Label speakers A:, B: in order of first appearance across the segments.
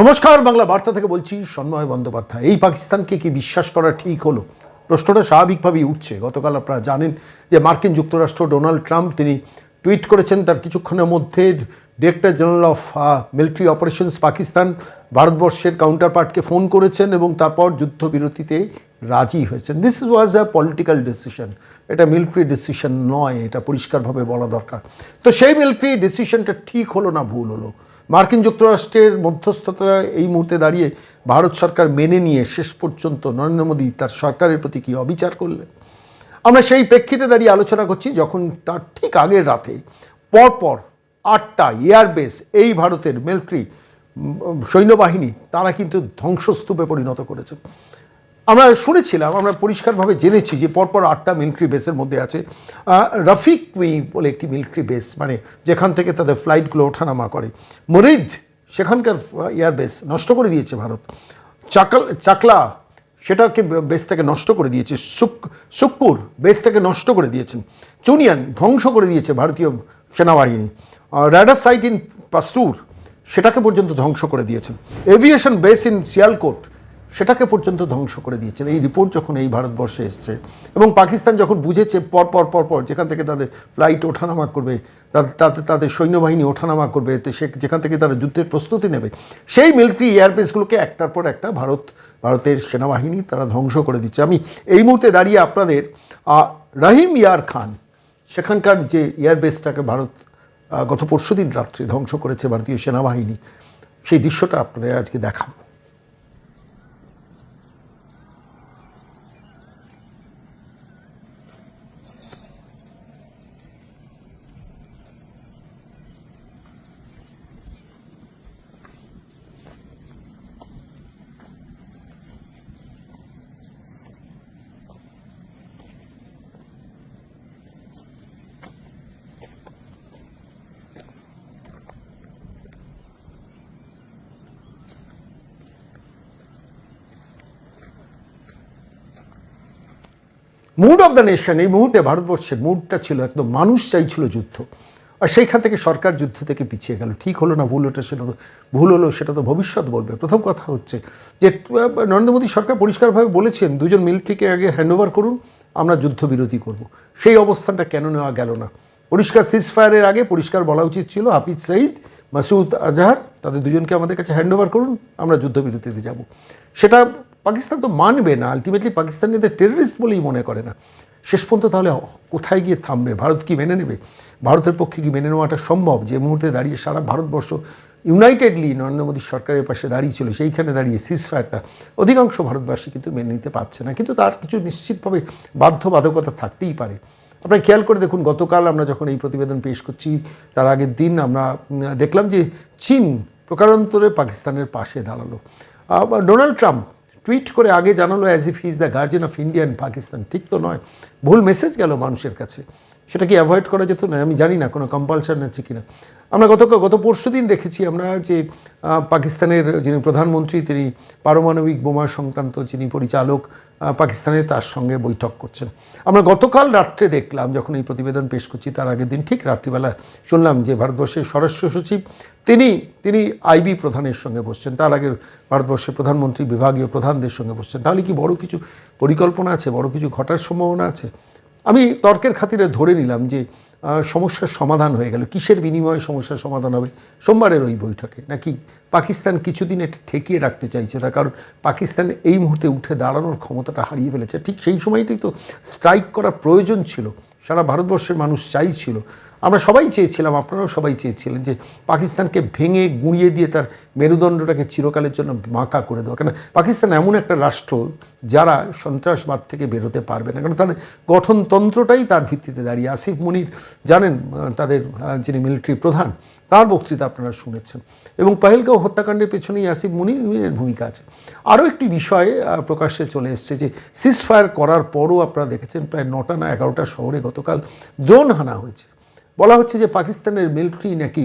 A: নমস্কার, বাংলা বার্তা থেকে বলছি সন্ময় বন্দ্যোপাধ্যায়। এই পাকিস্তানকে কি বিশ্বাস করা ঠিক হলো? প্রশ্নটা স্বাভাবিকভাবেই উঠছে। গতকাল আপনারা জানেন যে মার্কিন যুক্তরাষ্ট্র ডোনাল্ড ট্রাম্প তিনি টুইট করেছেন তার কিছুক্ষণের মধ্যে director general of military operations Pakistan ভারতবর্ষের কাউন্টার পার্টকে ফোন করেছেন এবং তারপর যুদ্ধবিরতিতে রাজি হয়েছেন। This is was a political decision এটা মিলিটারি ডিসিশন নয়, এটা পরিষ্কারভাবে বলা দরকার। তো সেই মিলিটারি ডিসিশনটা ঠিক হলো না, ভুল হলো। মার্কিন যুক্তরাষ্ট্রের মধ্যস্থতা এই মুহূর্তে দাঁড়িয়ে ভারত সরকার মেনে নিয়ে শেষ পর্যন্ত নরেন্দ্র মোদী তার সরকারের প্রতি কী অবিচার করলেন? আমরা সেই প্রেক্ষিতে দাঁড়িয়ে আলোচনা করছি যখন তার ঠিক আগের রাতে পরপর আটটা এয়ারবেস এই ভারতের মিলিটারি সৈন্যবাহিনী, তারা কিন্তু ধ্বংসস্তূপে পরিণত করেছে। আমরা শুনেছিলাম, আমরা পরিষ্কারভাবে জেনেছি যে পরপর আটটা মিলিটারি বেসের মধ্যে আছে। রাফিক কুই বলে একটি মিলিটারি বেস মানে যেখান থেকে তাদের ফ্লাইটগুলো ওঠানামা করে। মরিদ, সেখানকার এয়ারবেস নষ্ট করে দিয়েছে ভারত। চাকল, চাকলা, সেটাকে বেসটাকে নষ্ট করে দিয়েছে। সুক, সুক্কুর বেসটাকে নষ্ট করে দিয়েছেন। চুনিয়ান ধ্বংস করে দিয়েছে ভারতীয় সেনাবাহিনী। র্যাডার সাইট ইন পাস্তুর সেটাকে পর্যন্ত ধ্বংস করে দিয়েছেন। এভিয়েশন বেস ইন সিয়ালকোট সেটাকে পর্যন্ত ধ্বংস করে দিয়েছেন এই রিপোর্ট যখন এই ভারতবর্ষে এসছে এবং পাকিস্তান যখন বুঝেছে পর পর পর পর যেখান থেকে তাদের ফ্লাইট ওঠানামা করবে, তা- তাতে তাদের সৈন্যবাহিনী ওঠানামা করবে সে, যেখান থেকে তারা যুদ্ধের প্রস্তুতি নেবে, সেই মিলিটারি এয়ারবেসগুলোকে একটার পর একটা ভারত, ভারতের সেনাবাহিনী তারা ধ্বংস করে দিচ্ছে। আমি এই মুহূর্তে দাঁড়িয়ে আপনাদের রহিম ইয়ার খান, সেখানকার যে এয়ারবেসটাকে ভারত গত পরশুদিন রাত্রে ধ্বংস করেছে ভারতীয় সেনাবাহিনী, সেই দৃশ্যটা আপনাদের আজকে দেখাবো। মুড অফ দ্য নেশন এই মুহূর্তে ভারতবর্ষের মুডটা ছিল একদম মানুষ চাইছিল যুদ্ধ। আর সেইখান থেকে সরকার যুদ্ধ থেকে পিছিয়ে গেল। ঠিক হলো না, ভুল ওটা সেটা তো ভুল হলো, সেটা তো ভবিষ্যৎ বলবে। প্রথম কথা হচ্ছে যে, নরেন্দ্র মোদী সরকার পরিষ্কারভাবে বলেছেন, দুজন মিলিটারিকে আগে হ্যান্ডওভার করুন, আমরা যুদ্ধবিরতি করব। সেই অবস্থানটা কেন নেওয়া গেল না? পরিষ্কার সিজফায়ারের আগে পরিষ্কার বলা উচিত ছিল, হাফিজ সঈদ, মাসুদ আজহার, তাদের দুজনকে আমাদের কাছে হ্যান্ডওভার করুন, আমরা যুদ্ধবিরতিতে যাব। সেটা পাকিস্তান তো মানবে না। আলটিমেটলি পাকিস্তান এদের টেররিস্ট বলেই মনে করে না। শেষ পর্যন্ত তাহলে কোথায় গিয়ে থামবে? ভারত কি মেনে নেবে? ভারতের পক্ষে কি মেনে নেওয়াটা সম্ভব? যে মুহূর্তে দাঁড়িয়ে সারা ভারতবর্ষ ইউনাইটেডলি নরেন্দ্র মোদীর সরকারের পাশে দাঁড়িয়ে ছিল সেইখানে দাঁড়িয়ে সিজফায়ারটা অধিকাংশ ভারতবাসী কিন্তু মেনে নিতে পারছে না। কিন্তু তার কিছু নিশ্চিতভাবে বাধ্যবাধকতা থাকতেই পারে। আপনারা খেয়াল করে দেখুন, গতকাল আমরা যখন এই প্রতিবেদন পেশ করছি, তার আগের দিন আমরা দেখলাম যে চীন প্রকারান্তরে পাকিস্তানের পাশে দাঁড়াল। ডোনাল্ড ট্রাম্প টুইট করে আগে জানালো as if is the guardian of India and Pakistan ঠিক তো নয়। ভুল মেসেজ গেল মানুষের কাছে। সেটা কি অ্যাভয়েড করা যেত না, আমি জানি না কোনো কম্পালশন আছে কিনা। আমরা গত গত পরশু দিন দেখেছি আমরা যে পাকিস্তানের যিনি প্রধানমন্ত্রী, তিনি পারমাণবিক বোমা সংক্রান্ত যিনি পরিচালক পাকিস্তানে তার সঙ্গে বৈঠক করছেন। আমরা গতকাল রাত্রে দেখলাম, যখন এই প্রতিবেদন পেশ করছি, তার আগের দিন ঠিক রাত্রিবেলা শুনলাম যে ভারতবর্ষের স্বরাষ্ট্র সচিব, তিনি তিনি আইবি প্রধানের সঙ্গে বসছেন। তার আগে ভারতবর্ষের প্রধানমন্ত্রী, বিভাগীয় প্রধানদের সঙ্গে বসছেন। তাহলে কি বড় কিছু পরিকল্পনা আছে? বড় কিছু ঘটার সম্ভাবনা আছে? আমি তর্কের খাতিরে ধরে নিলাম যে সমস্যার সমাধান হয়ে গেল। কিসের বিনিময়ে সমস্যার সমাধান হবে? সোমবারের ওই বৈঠকে। নাকি পাকিস্তান কিছুদিন এটা ঠেকিয়ে রাখতে চাইছে তার? কারণ পাকিস্তান এই মুহূর্তে উঠে দাঁড়ানোর ক্ষমতাটা হারিয়ে ফেলেছে। ঠিক সেই সময়টাই তো স্ট্রাইক করা প্রয়োজন ছিল। সারা ভারতবর্ষের মানুষ চাইছিল। আমরা সবাই চেয়েছিলাম, আপনারাও সবাই চেয়েছিলেন যে পাকিস্তানকে ভেঙে গুঁড়িয়ে দিয়ে তার মেরুদণ্ডটাকে চিরকালের জন্য মাকা করে দেওয়া। কেন? পাকিস্তান এমন একটা রাষ্ট্র যারা সন্ত্রাসবাদ থেকে বেরোতে পারবে না। কারণ তাদের গঠনতন্ত্রটাই তার ভিত্তিতে দাঁড়িয়ে। আসিফ মুনির জানেন, তাদের যিনি মিলিটারি প্রধান, তার বক্তৃতা আপনারা শুনেছেন। এবং পাহেলগাঁও হত্যাকাণ্ডের পেছনেই আসিফ মুনিরের ভূমিকা আছে। আরও একটি বিষয়ে প্রকাশ্যে চলে এসছে যে সিজফায়ার করার পরও আপনারা দেখেছেন, প্রায় নটা না এগারোটা শহরে গতকাল ড্রোন হানা হয়েছে। বলা হচ্ছে যে পাকিস্তানের মিলিটারি নাকি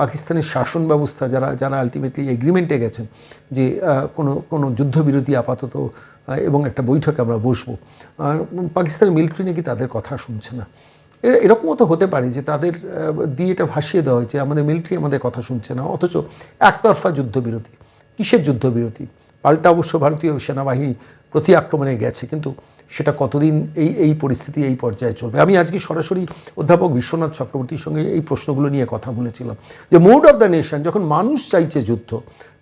A: পাকিস্তানের শাসন ব্যবস্থা যারা যারা আলটিমেটলি এগ্রিমেন্টে গেছেন যে কোনো কোনো যুদ্ধবিরতি আপাতত এবং একটা বৈঠকে আমরা বসবো। পাকিস্তানের মিলিটারি নাকি তাদের কথা শুনছে না। এরকমও তো হতে পারে যে তাদের দিয়ে এটা ভাসিয়ে দেওয়া হয়েছে, আমাদের মিলিটারি আমাদের কথা শুনছে না, অথচ একতরফা যুদ্ধবিরতি। কিসের যুদ্ধবিরতি? পাল্টা অবশ্য ভারতীয় সেনাবাহিনী প্রতি আক্রমণে গেছে, কিন্তু সেটা কতদিন এই এই পরিস্থিতি এই পর্যায়ে চলবে? আমি আজকে সরাসরি অধ্যাপক বিশ্বনাথ চক্রবর্তীর সঙ্গে এই প্রশ্নগুলো নিয়ে কথা বলেছিলাম। যে মুড অফ দ্য নেশন যখন মানুষ চাইছে যুদ্ধ,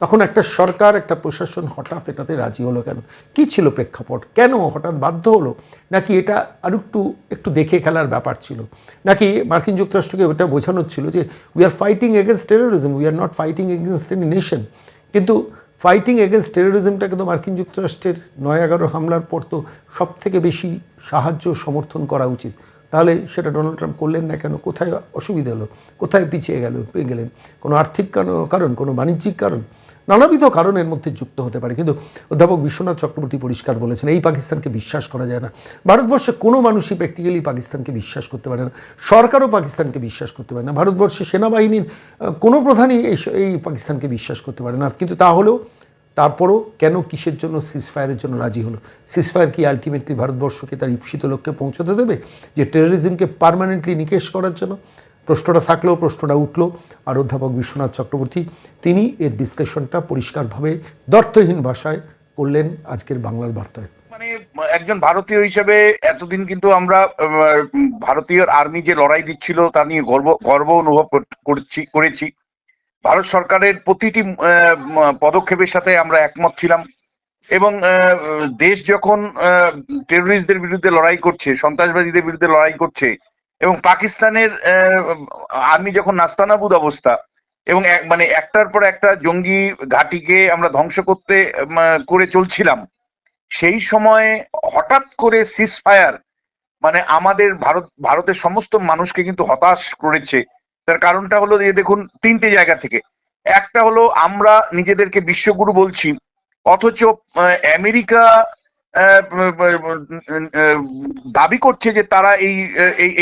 A: তখন একটা সরকার, একটা প্রশাসন হঠাৎ এটাতে রাজি হলো কেন? কি ছিল প্রেক্ষাপট? কেন হঠাৎ বাধ্য হলো? নাকি এটা আর একটু একটু দেখে খেলার ব্যাপার ছিল? নাকি মার্কিন যুক্তরাষ্ট্রকে ওটা বোঝানোর ছিল যে we are fighting against terrorism we are not fighting against any nation কিন্তু ফাইটিং এগেনস্ট টেরোরিজমটা কিন্তু মার্কিন যুক্তরাষ্ট্রের নয় এগারো হামলার পর তো সব থেকে বেশি সাহায্য সমর্থন করা উচিত। তাহলে সেটা ডোনাল্ড ট্রাম্প করলেন না কেন? কোথায় অসুবিধা হলো? কোথায় পিছিয়ে গেল? গেলেন? কোনো আর্থিক কারণ? কোনো বাণিজ্যিক কারণ? নানাবিধ কারণের মধ্যে যুক্ত হতে পারে। কিন্তু অধ্যাপক বিশ্বনাথ চক্রবর্তী পরিষ্কার বলেছেন, এই পাকিস্তানকে বিশ্বাস করা যায় না। ভারতবর্ষে কোনো মানুষই প্র্যাকটিক্যালি পাকিস্তানকে বিশ্বাস করতে পারে না। সরকারও পাকিস্তানকে বিশ্বাস করতে পারে না। ভারতবর্ষের সেনাবাহিনীর কোনো প্রধানই এই এই পাকিস্তানকে বিশ্বাস করতে পারে না। কিন্তু তাহলেও তারপরও কেন কিসের জন্য সিসফায়ারের জন্য রাজি হলো? সিসফায়ার কি আলটিমেটলি ভারতবর্ষকে তার ঈপ্সিত লক্ষ্যে পৌঁছতে দেবে? যে টেরোরিজমকে পার্মানেন্টলি নিকেশ করার জন্য? প্রশ্নটা থাকলেও প্রশ্নটা উঠল। আর অধ্যাপক বিশ্বনাথ চক্রবর্তী, তিনি এর বিশ্লেষণটা পরিষ্কারভাবে দর্থহীন ভাষায় করলেন আজকের বাংলার বার্তায়।
B: মানে একজন ভারতীয় হিসেবে এতদিন কিন্তু আমরা ভারতীয় আর্মি যে লড়াই দিচ্ছিল তা নিয়ে গর্ব গর্ব অনুভব করছি, করেছি। ভারত সরকারের প্রতিটি পদক্ষেপের সাথে আমরা একমত ছিলাম এবং দেশ যখন টেরোরিস্টদের বিরুদ্ধে লড়াই করছে, সন্ত্রাসবাদীদের বিরুদ্ধে লড়াই করছে এবং পাকিস্তানের আর্মি যখন নাস্তানাবুদ অবস্থা, এবং মানে একটার পর একটা জঙ্গি ঘাঁটিকে আমরা ধ্বংস করতে করে চলছিলাম, সেই সময়ে হঠাৎ করে সিজ ফায়ার মানে আমাদের ভারত, ভারতের সমস্ত মানুষকে কিন্তু হতাশ করেছে। তার কারণটা হলো যে, দেখুন, তিনটে জায়গা থেকে। একটা হলো আমরা নিজেদেরকে বিশ্বগুরু বলছি, অথচ আমেরিকা দাবি করছে যে তারা এই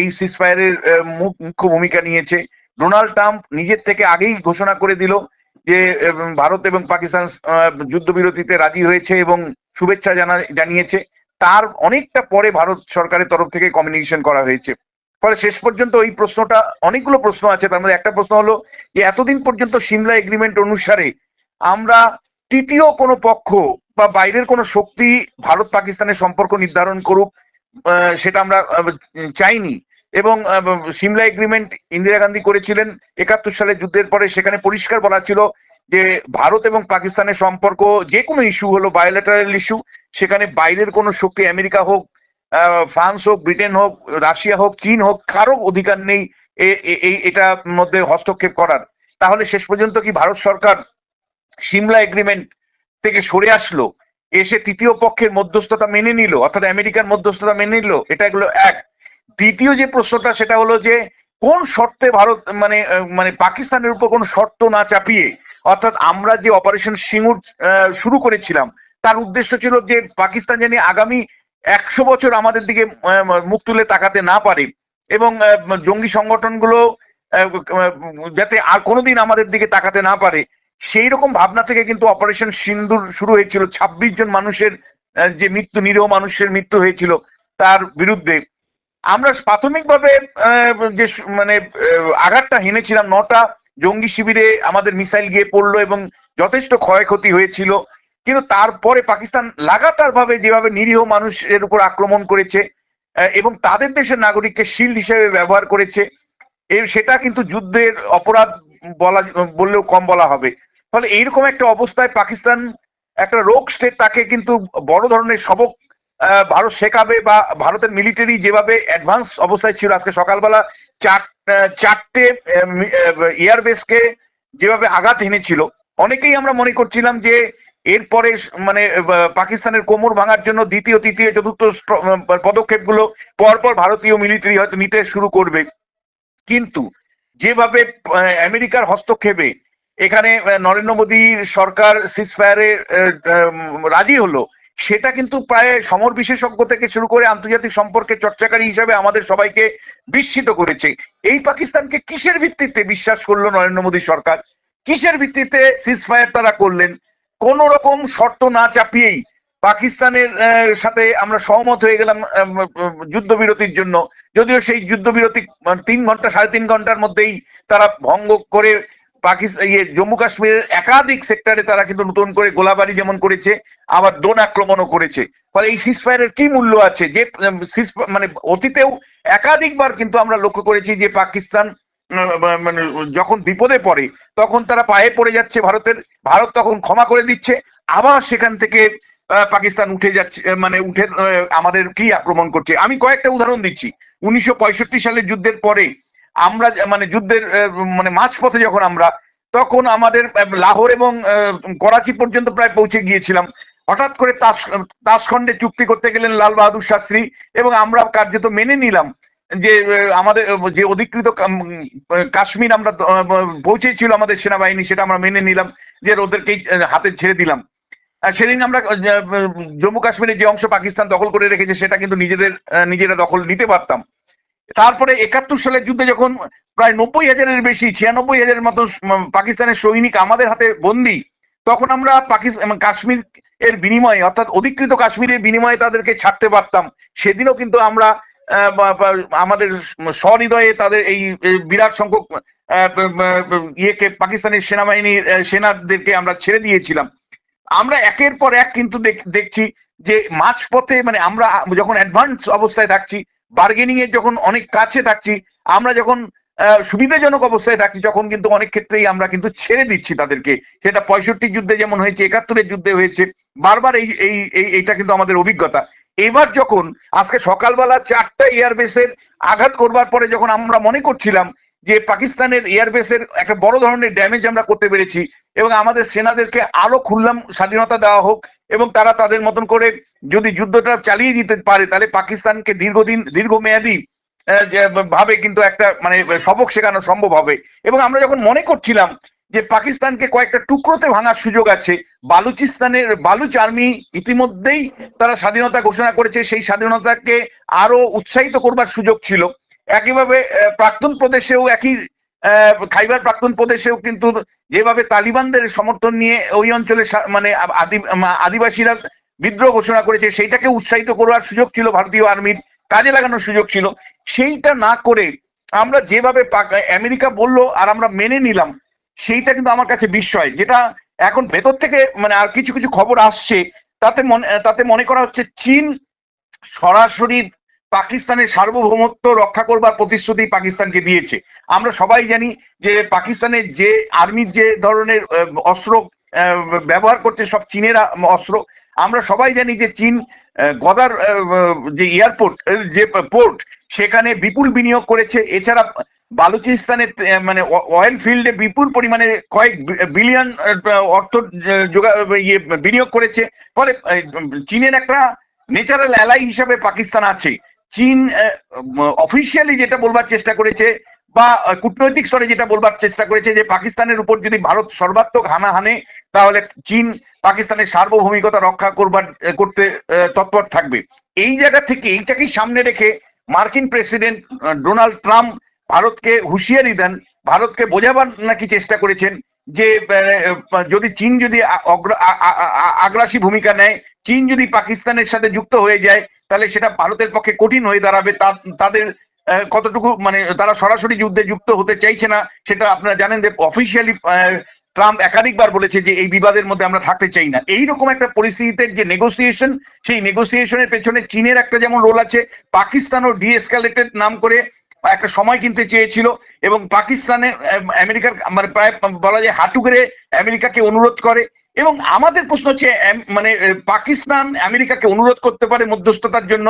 B: এই সিজফায়ারের মুখ্য ভূমিকা নিয়েছে। ডোনাল্ড ট্রাম্প নিজের থেকে আগেই ঘোষণা করে দিল যে ভারত এবং পাকিস্তান যুদ্ধবিরতিতে রাজি হয়েছে এবং শুভেচ্ছা জানা, জানিয়েছে। তার অনেকটা পরে ভারত সরকারের তরফ থেকে কমিউনিকেশন করা হয়েছে। ফলে শেষ পর্যন্ত এই প্রশ্নটা, অনেকগুলো প্রশ্ন আছে। তার মধ্যে একটা প্রশ্ন হলো যে, এতদিন পর্যন্ত সিমলা এগ্রিমেন্ট অনুসারে আমরা তৃতীয় কোনো পক্ষ বা বাইরের কোনো শক্তি ভারত পাকিস্তানের সম্পর্ক নির্ধারণ করুক সেটা আমরা চাইনি। এবং সিমলা এগ্রিমেন্ট ইন্দিরা গান্ধী করেছিলেন একাত্তর সালে যুদ্ধের পরে, সেখানে পরিষ্কার বলা ছিল যে ভারত এবং পাকিস্তানের সম্পর্ক যে কোনো ইস্যু হলো বায়োলেটারাল ইস্যু সেখানে বাইরের কোনো শক্তি, আমেরিকা হোক ফ্রান্স হোক, ব্রিটেন হোক, রাশিয়া হোক, চীন হোক কারও অধিকার নেই এই এটার মধ্যে হস্তক্ষেপ করার। তাহলে শেষ পর্যন্ত কি ভারত সরকার সিমলা এগ্রিমেন্ট থেকে সরে আসলো, এসে তৃতীয় পক্ষের মধ্যস্থতা মেনে নিল, অর্থাৎ আমেরিকার মধ্যস্থতা মেনে নিল, এটা এগুলো এক। দ্বিতীয় যে প্রশ্নটা, সেটা হলো যে, কোন শর্তে ভারত মানে মানে পাকিস্তানের উপর কোন শর্ত না চাপিয়ে, অর্থাৎ আমরা যে অপারেশন সিঙ্গুর শুরু করেছিলাম, তার উদ্দেশ্য ছিল যে, পাকিস্তান জানি আগামী একশো বছর আমাদের দিকে মুখ তুলে তাকাতে না পারে এবং জঙ্গি সংগঠনগুলো যাতে আর কোনোদিন আমাদের দিকে তাকাতে না পারে সেই রকম ভাবনা থেকে কিন্তু অপারেশন সিন্দুর শুরু হয়েছিল। ছাব্বিশ জন মানুষের যে মৃত্যু, নিরীহ মানুষের মৃত্যু হয়েছিল তার বিরুদ্ধে। আমরা প্রাথমিকভাবে যে মানে আঘাতটা হেনেছিলাম, নটা জঙ্গি শিবিরে আমাদের মিসাইল গিয়ে পড়ল এবং যথেষ্ট ক্ষয়ক্ষতি হয়েছিল। কিন্তু তারপরে পাকিস্তান লাগাতার ভাবে যেভাবে নিরীহ মানুষের উপর আক্রমণ করেছে এবং তাদের দেশের নাগরিককে শিল্ড হিসেবে ব্যবহার করেছে এর সেটা কিন্তু যুদ্ধের অপরাধ বলা, বললেও কম বলা হবে। ফলে এইরকম একটা অবস্থায় পাকিস্তান একটা রোগ স্টেট তাকে কিন্তু বড় ধরনের সবক ভারত শেখাবে বা ভারতের মিলিটারি যেভাবে অ্যাডভান্স অবস্থায় ছিল আজকে সকালবেলা চার চারটে এয়ার বেসকে যেভাবে আঘাত এনেছিল, অনেকেই আমরা মনে করছিলাম যে এরপরে মানে পাকিস্তানের কোমর ভাঙার জন্য দ্বিতীয়, তৃতীয়, চতুর্থ পদক্ষেপগুলো পরপর ভারতীয় মিলিটারি হয়তো নিতে শুরু করবে। কিন্তু যেভাবে আমেরিকার হস্তক্ষেপে এখানে নরেন্দ্র মোদীর সরকার সিজফায়ারে রাজি হলো। সেটা কিন্তু প্রায় সমর বিশেষজ্ঞ থেকে শুরু করে আন্তর্জাতিক সম্পর্কে চর্চাকারী হিসাবে আমাদের সবাইকে বিস্মিত করেছে। এই পাকিস্তানকে কিসের ভিত্তিতে বিশ্বাস করল নরেন্দ্র মোদী সরকার? কিসের ভিত্তিতে সিজফায়ার তারা করলেন? কোন রকম শর্ত না চাপিয়েই পাকিস্তানের সাথে আমরা সহমত হয়ে গেলাম যুদ্ধবিরতির জন্য। যদিও সেই যুদ্ধবিরতি তিন ঘণ্টা, সাড়ে তিন ঘণ্টার মধ্যেই তারা ভঙ্গ করে পাকিস্তান ইয়ে জম্মু কাশ্মীরের একাধিক সেক্টরে তারা কিন্তু নতুন করে গোলাবারি যেমন করেছে, আবার ড্রোন আক্রমণও করেছে। ফলে এই সিসফায়ারের কি মূল্য আছে? যে মানে অতীতেও একাধিকবার কিন্তু আমরা লক্ষ্য করেছি যে পাকিস্তান মানে যখন বিপদে পড়ে, তখন তারা পায়ে পড়ে যাচ্ছে ভারতের, ভারত তখন ক্ষমা করে দিচ্ছে, আবার সেখান থেকে পাকিস্তান উঠে যাচ্ছে মানে উঠে আমাদের কি আক্রমণ করছে? আমি কয়েকটা উদাহরণ দিচ্ছি। উনিশশো পঁয়ষট্টি সালের যুদ্ধের পরে আমরা মানে যুদ্ধের মানে মাঝপথে যখন আমরা, তখন আমাদের লাহোর এবং করাচি পর্যন্ত প্রায় পৌঁছে গিয়েছিলাম। হঠাৎ করে তাস, তাসখণ্ডে চুক্তি করতে গেলেন লাল বাহাদুর শাস্ত্রী এবং আমরা কার্যত মেনে নিলাম যে আমাদের, যে অধিকৃত কাশ্মীর আমরা পৌঁছেছিল আমাদের সেনাবাহিনী, সেটা আমরা মেনে নিলাম যে ওদেরকেই হাতে ছেড়ে দিলাম। সেদিন আমরা জম্মু কাশ্মীরের যে অংশ পাকিস্তান দখল করে রেখেছে, সেটা কিন্তু নিজেদের নিজেরা দখল নিতে পারতাম। তারপরে একাত্তর সালের যুদ্ধে যখন প্রায় নব্বই হাজারের বেশি, ছিয়ানব্বই হাজারের মতো পাকিস্তানের সৈনিক আমাদের হাতে বন্দি, তখন আমরা পাকিস্তান কাশ্মীর এর বিনিময়ে, অর্থাৎ অধিকৃত কাশ্মীরের বিনিময়ে তাদেরকে ছাড়তে পারতাম। সেদিনও কিন্তু আমরা আমাদের সহৃদয়ে তাদের এই বিরাট সংখ্যক ইয়েকে, পাকিস্তানের সেনাবাহিনীর সেনাদেরকে আমরা ছেড়ে দিয়েছিলাম। আমরা একের পর এক কিন্তু দেখ- দেখছি যে মাঝপথে মানে আমরা যখন অ্যাডভান্স অবস্থায় থাকছি বার্গেনিং এর যখন অনেক কাছে থাকছি, আমরা যখন সুবিধাজনক অবস্থায় থাকছি যখন কিন্তু অনেক ক্ষেত্রেই আমরা কিন্তু ছেড়ে দিচ্ছি তাদেরকে। সেটা পঁয়ষট্টি যুদ্ধে যেমন হয়েছে, একাত্তরের যুদ্ধে হয়েছে, বারবার এই এই, এই- এইটা কিন্তু আমাদের অভিজ্ঞতা। এবার যখন, আজকে সকালবেলা চারটা এয়ারবেসের আঘাত করবার পরে যখন আমরা মনে করছিলাম যে পাকিস্তানের এয়ারবেসের একটা বড় ধরনের ড্যামেজ আমরা করতে পেরেছি এবং আমাদের সেনাদেরকে আরও খুললাম স্বাধীনতা দেওয়া হোক এবং তারা তাদের মতন করে যদি যুদ্ধটা চালিয়ে দিতে পারে, তাহলে পাকিস্তানকে দীর্ঘদিন, দীর্ঘমেয়াদী ভাবে কিন্তু একটা মানে সবক শেখানো সম্ভব হবে। এবং আমরা যখন মনে করছিলাম যে পাকিস্তানকে কয়েকটা টুকরোতে ভাঙার সুযোগ আছে, বালুচিস্তানের, বালুচ আর্মি ইতিমধ্যেই তারা স্বাধীনতা ঘোষণা করেছে, সেই স্বাধীনতাকে আরও উৎসাহিত করবার সুযোগ ছিল। একইভাবে প্রাক্তন প্রদেশেও একই খাইবার প্রাক্তন প্রদেশেও কিন্তু যেভাবে তালিবানদের সমর্থন নিয়ে ওই অঞ্চলে মানে আদি- আদিবাসীরা বিদ্রোহ ঘোষণা করেছে, সেইটাকে উৎসাহিত করার সুযোগ ছিল ভারতীয় আর্মির, কাজে লাগানোর সুযোগ ছিল। সেইটা না করে আমরা যেভাবে আমেরিকা বলল আর আমরা মেনে নিলাম, সেইটা কিন্তু আমার কাছে বিস্ময়, যেটা এখন ভেতর থেকে মানে আর কিছু কিছু খবর আসছে, তাতে মনে তাতে মনে করা হচ্ছে চীন সরাসরি পাকিস্তানের সার্বভৌমত্ব রক্ষা করবার প্রতিশ্রুতি পাকিস্তানকে দিয়েছে। আমরা সবাই জানি যে পাকিস্তানের যে আর্মির যে ধরনের অস্ত্র ব্যবহার করছে সব চীনের অস্ত্র, আমরা সবাই জানি যে চীন গদার যে এয়ারপোর্ট যে পোর্ট, সেখানে বিপুল বিনিয়োগ করেছে। এছাড়া বালুচিস্তানে মানে অয়েল ফিল্ডে বিপুল পরিমাণে কয়েক বিলিয়ন অর্থ যোগা ইয়ে বিনিয়োগ করেছে। ফলে চীনের একটা ন্যাচারাল অ্যালাই হিসাবে পাকিস্তান আছে। চীন অফিসিয়ালি যেটা বলবার চেষ্টা করেছে বা কূটনৈতিক স্তরে যেটা বলবার চেষ্টা করেছে যে পাকিস্তানের উপর যদি ভারত সর্বাত্মক হানা হানে তাহলে চীন পাকিস্তানের সার্বভৌমিকতা রক্ষা করবার করতে তৎপর থাকবে। এই জায়গা থেকে এইটাকেই সামনে রেখে মার্কিন প্রেসিডেন্ট ডোনাল্ড ট্রাম্প ভারতকে হুঁশিয়ারি দেন, ভারতকে বোঝাবার নাকি চেষ্টা করেছেন যে যদি চীন যদি আগ্রাসী ভূমিকা নেয়, চীন যদি পাকিস্তানের সাথে যুক্ত হয়ে যায় তাহলে সেটা ভারতের পক্ষে কঠিন হয়ে দাঁড়াবে তাদের কতটুকু মানে তারা সরাসরি যুদ্ধে যুক্ত হতে চাইছে না, সেটা আপনারা জানেন যে অফিসিয়ালি ট্রাম্প একাধিকবার বলেছে যে এই বিবাদের মধ্যে আমরা থাকতে চাই না। এইরকম একটা পরিস্থিতিতে যে নেগোসিয়েশন সেই নেগোসিয়েশনের পেছনে চীনের একটা যেমন রোল আছে, পাকিস্তানও ডিএসকালেটেড নাম করে একটা সময় কিনতে চেয়েছিল এবং পাকিস্তানে আমেরিকার মানে প্রায় বলা যায় হাঁটু গেড়ে আমেরিকাকে অনুরোধ করে এবং আমাদের প্রশ্ন হচ্ছে মানে পাকিস্তান আমেরিকাকে অনুরোধ করতে পারে মধ্যস্থতার জন্য।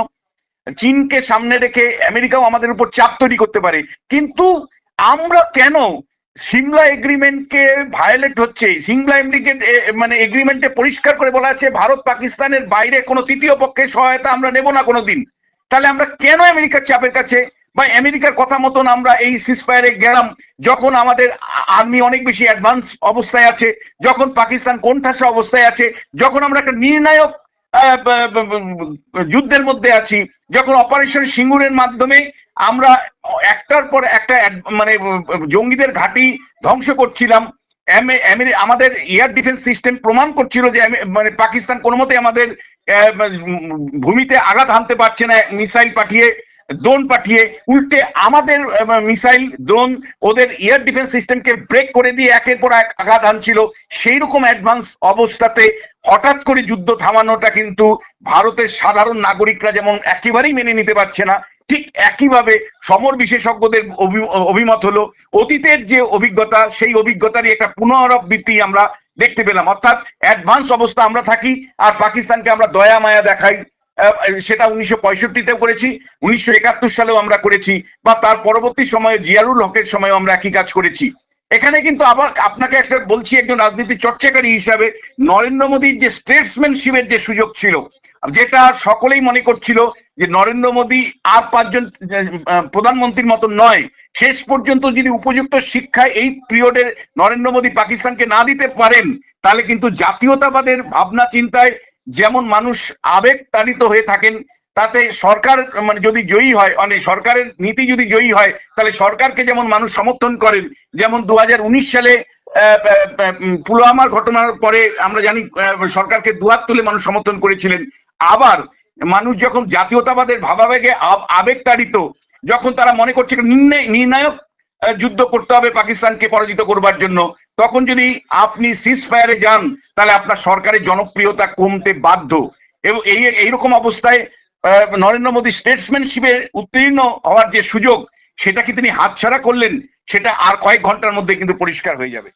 B: চীনকে সামনে রেখে আমেরিকাও আমাদের উপর চাপ তৈরি করতে পারে। কিন্তু আমরা কেন সিমলা এগ্রিমেন্টকে ভায়োলেট হচ্ছে? সিমলা এগ্রিমেন্ট মানে এগ্রিমেন্টে পরিষ্কার করে বলা আছে, ভারত পাকিস্তানের বাইরে কোনো তৃতীয় পক্ষের সহায়তা আমরা নেব না কোনোদিন। তাহলে আমরা কেন আমেরিকার চাপের কাছে বা আমেরিকার কথা মতন আমরা এই সিসফায়ারে গেলাম, যখন আমাদের আর্মি অনেক বেশি অ্যাডভান্স অবস্থায় আছে, যখন পাকিস্তান কোণঠাসা অবস্থায় আছে, যখন আমরা একটা নির্ণায়ক যুদ্ধের মধ্যে আছি, যখন অপারেশন সিঙ্গুরের মাধ্যমে আমরা একটার পর একটা এক- মানে জঙ্গিদের ঘাঁটি ধ্বংস করছিলাম আমাদের এয়ার ডিফেন্স সিস্টেম প্রমাণ করছিল যে মানে পাকিস্তান কোনো মতে আমাদের ভূমিতে আঘাত হানতে পারছে না মিসাইল পাঠিয়ে ড্রোন পাঠিয়ে উল্টে আমাদের মিসাইল ড্রোন ওদের এয়ার ডিফেন্স সিস্টেমকে ব্রেক করে দিয়ে একের পর এক আঘাত আনছিল। সেই রকম অ্যাডভান্স অবস্থাতে হঠাৎ করে যুদ্ধ থামানোটা কিন্তু ভারতের সাধারণ নাগরিকরা যেমন একেবারেই মেনে নিতে পারছে না, ঠিক একইভাবে সমর বিশেষজ্ঞদের অভি- অভিমত হলো, অতীতের যে অভিজ্ঞতা, সেই অভিজ্ঞতারই একটা পুনরাবৃত্তি আমরা দেখতে পেলাম। অর্থাৎ অ্যাডভান্স অবস্থা আমরা থাকি আর পাকিস্তানকে আমরা দয়া মায়া দেখাই। সেটা উনিশশো পঁয়ষট্টিতেও করেছি, উনিশশো একাত্তর সালেও আমরা করেছি, বা তার পরবর্তী সময়ে জিয়ারুল হকের সময় আমরা একই কাজ করেছি। এখানে কিন্তু আবার আপনাকে একটা বলছি একজন রাজনীতি চর্চাকারী হিসাবে, নরেন্দ্র মোদীর যে স্টেটসম্যানশিপের যে সুযোগ ছিল, যেটা সকলেই মনে করছিল যে নরেন্দ্র মোদী আর পাঁচজন প্রধানমন্ত্রীর মতো নয়, শেষ পর্যন্ত যদি উপযুক্ত শিক্ষায় এই পিরিয়ডে নরেন্দ্র মোদী পাকিস্তানকে না দিতে পারেন, তাহলে কিন্তু জাতীয়তাবাদের ভাবনা চিন্তায় যেমন মানুষ আবেগ তাড়িত হয়ে থাকেন, তাতে সরকার মানে যদি জয়ী হয় মানে সরকারের নীতি যদি জয়ী হয়, তাহলে সরকারকে যেমন মানুষ সমর্থন করেন, যেমন দু হাজার উনিশ সালে পুলওয়ামার ঘটনার পরে আমরা জানি সরকারকে দুহাত তুলে মানুষ সমর্থন করেছিলেন। আবার মানুষ যখন জাতীয়তাবাদের ভাবাবেগে আব- আবেগ তাড়িত যখন তারা মনে করছে নির্ণয় নির্ণায়ক যুদ্ধ করতে হবে পাকিস্তানকে পরাজিত করবার জন্য তখন যদি আপনি সিস ফায়ারে যান, তাহলে আপনার সরকারের জনপ্রিয়তা কমতে বাধ্য। এবং এই, এইরকম অবস্থায় নরেন্দ্র মোদী স্টেটসম্যানশিপে উত্তীর্ণ হওয়ার যে সুযোগ, সেটা কি তিনি হাতছাড়া করলেন? সেটা আর কয়েক ঘণ্টার মধ্যে কিন্তু পরিষ্কার হয়ে যাবে।